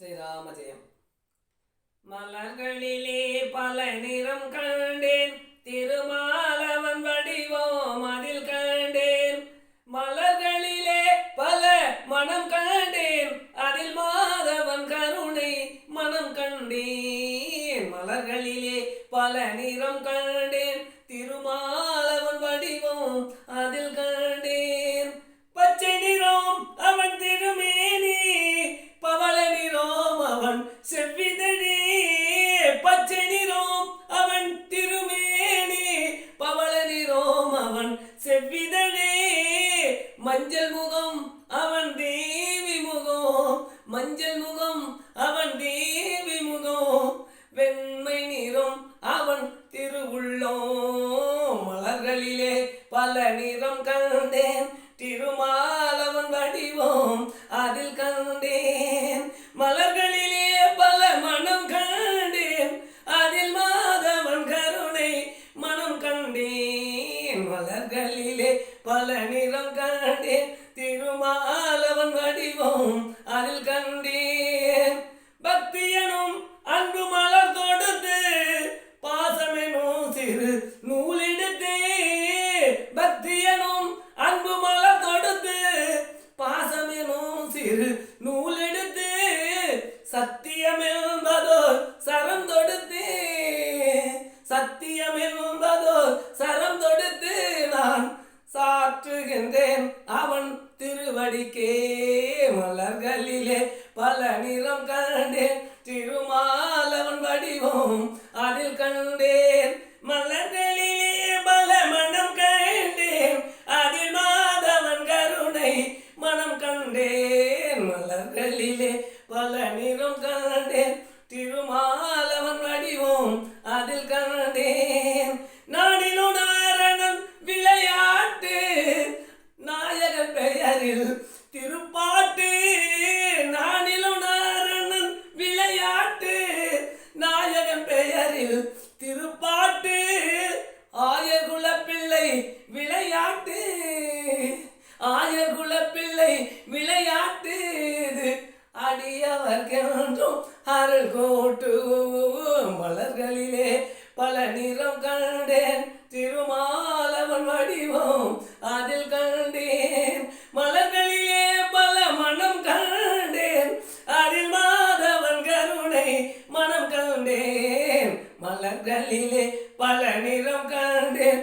ஸ்ரீராம ஜெயம் மலர்களிலே பல நிறம் கண்டேன். திருமாலவன் வடிவோம் அதில் கண்டேன். மலர்களிலே பல மனம் கண்டேன். அதில் மாதவன் கருணை மனம் கண்டேன். மலர்களிலே பல நிறம் கண்டேன். செவ்விதழே மஞ்சள் முகம் அவன் தேவி முகம். மஞ்சள் முகம் அவன் தேவி முகம். வெண்மை நிறம் அவன் திருவுள்ளம். மலர்களிலே பல நிறம் கண்டேன். திருமாலவன் வடிவோம். அதில் கண் மலர்களிலே பல நிறம் கண்டேன். திருமாலவன் வடிவம் அதில் கண்டேன். பக்தியனும் அன்பு மலர் தொடுத்து பாசமெனும் சிறு நூலெடுத்தே பக்தியனும் அன்பு மலர் தொடுத்து பாசமெனும் சிறு நூலெடுத்து சத்தியம் என்பதோ சரம் தொடுத்து. சத்தியம் என்பதோ சரம் மலர்களிலே பல நிறம் கண்டேன். திருமாலவன் வடிவம் அதில் கண்டேன். மலர்களிலே பல மனம் கண்டேன். அதில் மாதவன் கருணை மனம் கண்டேன். மலர்களிலே பல நிறம் கண்டேன். திருமாலவன் வடிவம் அதில் கண்டேன். நாடினுடாரணன் விளையாட்டு. நாயகன் பெயரில் மலர் கோட்டு மலர்களிலே பல நிறம் கண்டேன். திருமாலவன் வடிவம் அதில் கண்டேன். மலர்களிலே பல மனம் கண்டேன். அதில் மாதவன் கருணை மனம் கண்டேன். மலர்களிலே பல நிறம் கண்டேன்.